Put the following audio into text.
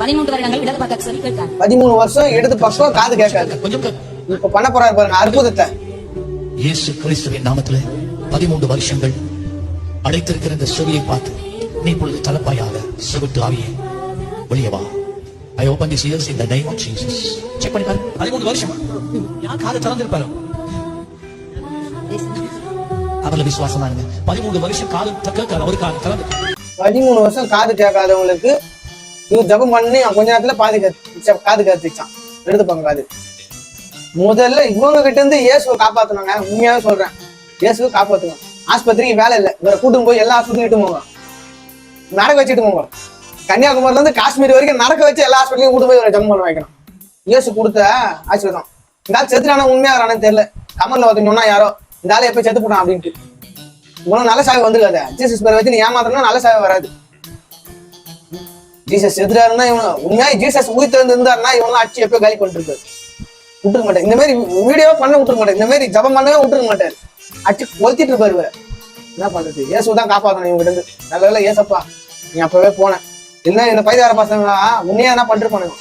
பதிமூன்று வருடங்கள் இடது பக்க செவி கேட்காது பதிமூணு வருஷம் இடது பக்கம் காது கேட்காது. கொஞ்சம் இப்ப பண்ண போறாரு பாருங்க அற்புதத்தை. இயேசு கிறிஸ்துவின் நாமத்திலே பதிமூன்று வருஷங்கள் அடைத்திருக்கிற இந்த செவியை பார்த்து நீ இப்பொழுது தலப்பாயாக செவிட்டு ஆவியே வெளியே வா. I open this ears in the name of Jesus check பண்ணி பாரு பதிமூன்று வருஷமா. யார் காதை திறந்திருப்பாரு? அவர்ல விசுவாசமா இருங்க. பதிமூன்று வருஷம் காது கேட்காது அவரு காது திறந்து. பதிமூணு வருஷம் காது கேட்காதவங்களுக்கு இவர் ஜபம் பண்ணி கொஞ்ச நேரத்துல பாதி காது கத்துச்சான். எடுத்துப்பாங்க காது. முதல்ல இவங்க கிட்ட இருந்து இயேசுவை காப்பாத்தணுங்க. உண்மையாவே சொல்றேன். இயேசுவை காப்பாத்துவோம் ஆஸ்பத்திரிக்கு வேலை இல்லை. இவரை கூட்டும் போய் எல்லா ஆஸ்பத்திரியும் இட்டு போங்க. நடக்க வச்சுட்டு போவோம் கன்னியாகுமரில இருந்து காஷ்மீர் வரைக்கும் நடக்க வச்சு எல்லா ஹாஸ்பிட்டலையும் கூட்டு போய் இவரை ஜம் பண்ண வைக்கணும். இயேசு கொடுத்த ஆசீர்வாதம். இந்த ஆள் செத்துட்டானா உண்மையா தெரியல. கமல்ல ஒருத்தன் யாரோ இந்த ஆளை எப்ப செத்து போட்டான்? அப்படின்ட்டு. உனக்கு நல்ல சாவி வந்துருக்காது. ஜீசஸ் பேரை வச்சு நீ ஏமாத்தனா நல்ல சாவி வராது. ஜீசஸ் எதிராருன்னா இவன் உண்மையாக ஜீசஸ் உயிர் திறந்து இருந்தாருன்னா இவன் அச்சு எப்போ காலி பண்ணிருக்காரு. விட்டுருக்க மாட்டேன் இந்த மாதிரி வீடியோ பண்ண விட்டுருக்க மாட்டேன் இந்த மாதிரி ஜபம் பண்ணவே விட்டுருக்க மாட்டாரு. அச்சு கொளுத்திட்டு இருப்பாரு என்ன பண்றது? இயேசு தான் காப்பாத்தணும் இவங்க இருந்து நல்ல வேலை ஏசப்பா நீ அப்பவே போனேன் என்ன இந்த பைதார பசங்களா? உன்னையா என்ன பண்ணிருப்பானுங்க?